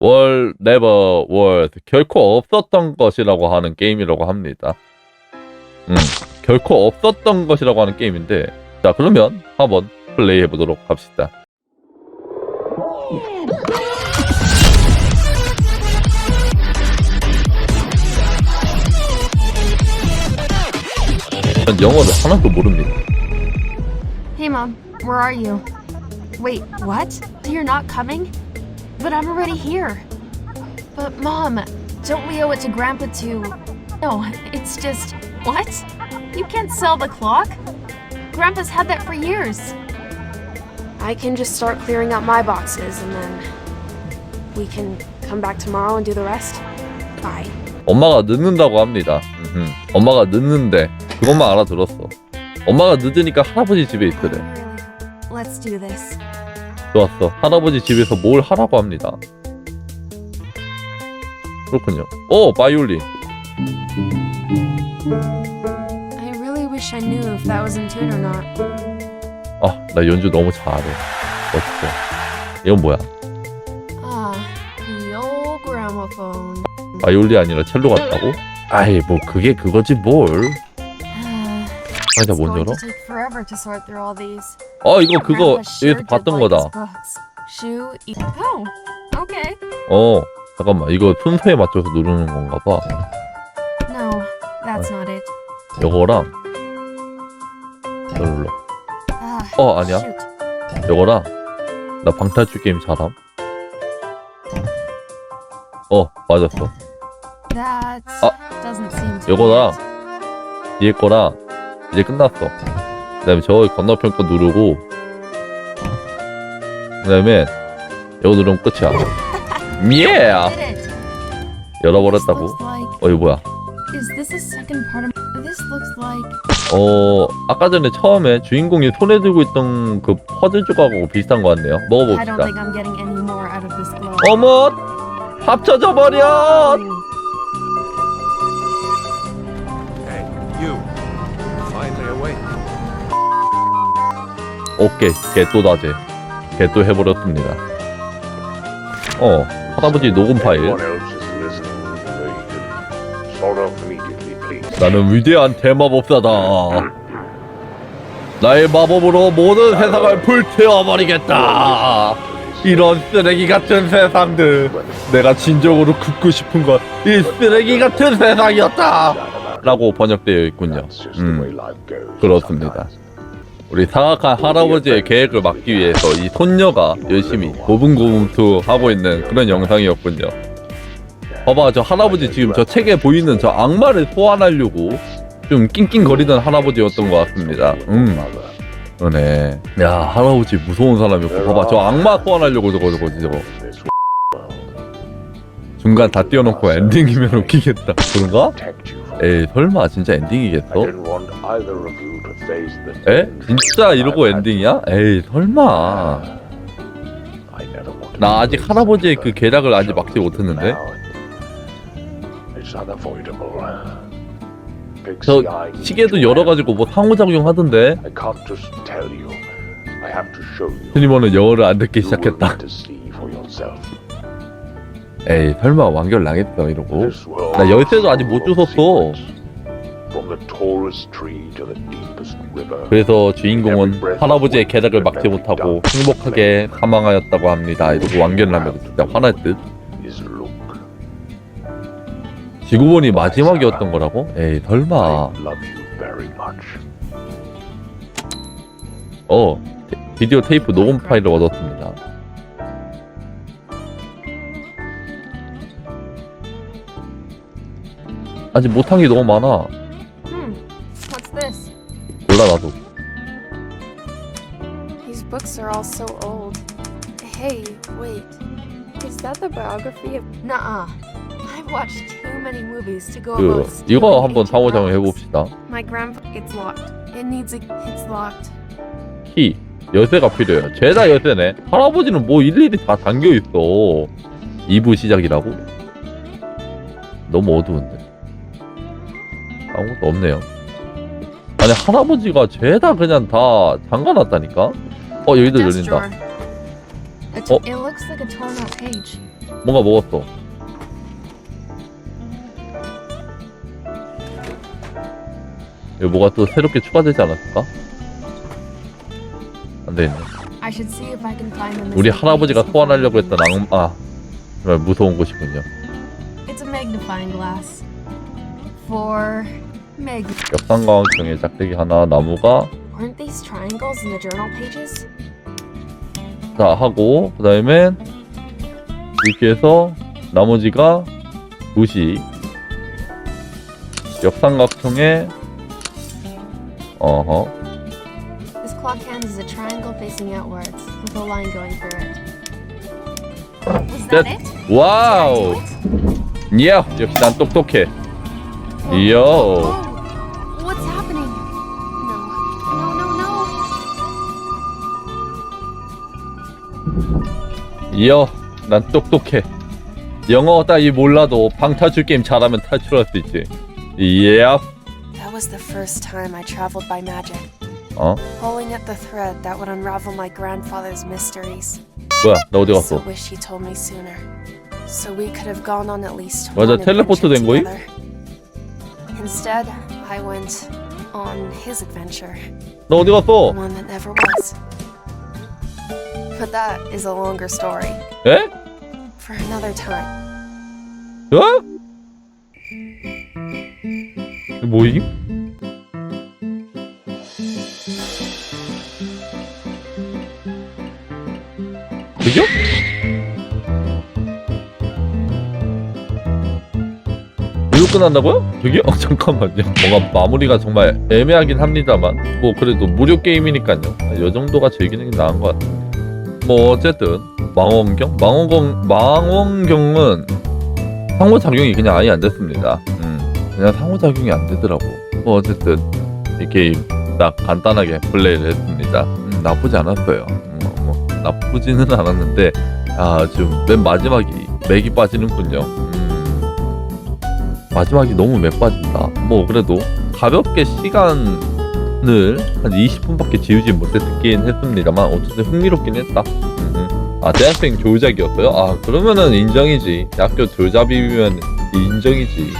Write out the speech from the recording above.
월 네버 월 결코 없었던 것이라고 하는 게임이라고 합니다. 음, 결코 없었던 것이라고 하는 게임인데 자 그러면 한번 플레이 해 보도록 합시다. 전 영어를 하나도 모릅니다. Hey, Mom, where are you? Wait, what? You're not coming? But I'm already here. But, Mom, don't we owe it to Grandpa to. No, it's just. What? You can't sell the clock? Grandpa's had that for years. I can just start clearing out my boxes and then we can come back tomorrow and do the rest. Bye. 엄마가 늦는다고 합니다. 음흠. 엄마가 늦는데 그것만 알아들었어. 엄마가 늦으니까 할아버지 집에 있으래. Really, Let's do this. 좋았어. 할아버지 집에서 뭘 하라고 합니다. 그렇군요. 오, 바이올린. I really wish I knew if that was in tune or not. 아, 나 연주 너무 잘해. 멋있어. 이건 뭐야? Ah, the old gramophone. 바이올린 아니라 첼로 같다고? 아이, 뭐 그게 그거지 뭘. 못 going 열어? 아, 이거 그거 여기서 봤던 거다. E- oh. 어, 잠깐만. 이거 순서에 맞춰서 누르는 건가 봐. No, that's not it. 요거랑 이거 눌러. Ah, 어, 아니야. 요거랑 나 방탈출 게임 잘함. 어, 맞았어. 아, it. 뒤에 거랑 이제 끝났어. 그 다음에 저 건너편 거 누르고 그 다음에 이거 누르면 끝이야. 예! 열어버렸다고. 어, 이거 뭐야? Is this a second part of? This looks like. 어, 아까 전에 처음에 주인공이 손에 들고 있던 그 퍼즐 조각하고 비슷한 것 같네요. I don't 먹어봅시다. think I'm getting any more out of this glow. 어머! 합쳐져 버려! Hey, 오케이, 개또 다제. 개또 해버렸습니다. 어, 할아버지 녹음 파일. 나는 위대한 대마법사다. 나의 마법으로 모든 세상을 불태워버리겠다. 이런 쓰레기 같은 세상들. 내가 진정으로 굽고 싶은 건 이 쓰레기 같은 세상이었다. 라고 번역되어 있군요. 음. 그렇습니다. 우리 사악한 할아버지의 계획을 막기 위해서 이 손녀가 열심히 고분고분투 하고 있는 그런 영상이었군요. 봐봐, 저 할아버지 지금 저 책에 보이는 저 악마를 소환하려고 좀 낑낑거리던 할아버지였던 것 같습니다. 음, 그러네. 야, 할아버지 무서운 사람이었고, 봐봐, 저 악마 소환하려고 저거 저거 저거. 중간 다 띄워놓고 엔딩이면 웃기겠다. 그런가? 에이, 설마 진짜 엔딩이겠어? 에? 진짜 이러고 엔딩이야? 에이, 설마. 나 아직 할아버지의 그 계략을 아직 막지 못했는데. 저 시계도. 열어가지고 뭐 상호작용 하던데. 스니머는 영어를 안 듣기 시작했다 에이 설마 완결 나겠어 이러고 나 열쇠도 아직 못 주웠어. 그래서 주인공은 할아버지의 계략을 막지 못하고 행복하게 사망하였다고 합니다 이러고 완결 나면 진짜 화날 듯. 지구본이 마지막이었던 거라고? 에이 설마. 어 테- 비디오 테이프 녹음 파일을 얻었습니다 아직 못한 게 너무 많아 Hmm. What's this? 몰라 나도 These books are all so old. Hey, wait. Is that the biography of Nuh-uh. I've watched too many movies to go 그 about. 이거 한번 상호작용. 해봅시다 my grandpa? It's locked. It needs a. It's locked. 키 열쇠가 필요해요 죄다 열쇠네 할아버지는 뭐 일일이 다 잠겨있어 2부 시작이라고? 너무 어두운데 아무것도 없네요 아니 할아버지가 죄다 그냥 다 잠가놨다니까 어 여기도 열린다. It, Oh. it looks like a torn out page. 뭔가 먹었어. 여기 뭐가 또 새롭게 추가되지 않았을까? 안 되겠네. I should see if I can find the 우리 할아버지가 소환하려고 했던 we 악, 아, 정말 무서운 곳이군요. It's a magnifying glass. For Meg. 역삼각형의 짝대기 하나, 나무가 Weren't these triangles in the journal pages? 자 하고 그 다음엔 이렇게 해서 나머지가 도시 역삼각형의 어허 This clock hand is a triangle facing outwards, with a line going through it. Was That- that, it? 와우 이야 역시 난 똑똑해 이야 이야 난 똑똑해 영어 따위 몰라도 방탈출 게임 잘하면 탈출할 수 있지 이야 That was the first time I traveled by magic, 어 pulling at the thread that would unravel my grandfather's mysteries. 뭐야 나 어디 I 갔어 so wish he told me sooner, so we could have gone on at least 맞아, one 텔레포트 adventure 된 거임? together. Instead, I went on his adventure, 나 어디 갔어 one that never was. But that is a longer story 에? for another time. 어? 뭐임? 그죠? 이거 끝난다고요? 저기요? 어, 잠깐만요. 뭔가 마무리가 정말 애매하긴 합니다만 뭐 그래도 무료 게임이니까요. 이 정도가 즐기는 게 나은 것 같아요. 뭐 어쨌든 망원경? 망원경 망원경은 상호작용이 그냥 아예 안 됐습니다. 음, 그냥 상호작용이 안 되더라고. 뭐 어쨌든 이 게임 딱 간단하게 플레이를 했습니다. 음, 나쁘지 않았어요. 음, 뭐, 나쁘지는 않았는데 아 지금 맨 마지막이 맥이 빠지는군요. 음, 마지막이 너무 맥 빠진다. 뭐 그래도 가볍게 시간 을한 20분밖에 지우지 못했긴 했습니다만 어쨌든 흥미롭긴 했다. 음, 음. 아 대학생 조작이었어요? 아 그러면은 인정이지. 대학교 조잡이면 인정이지.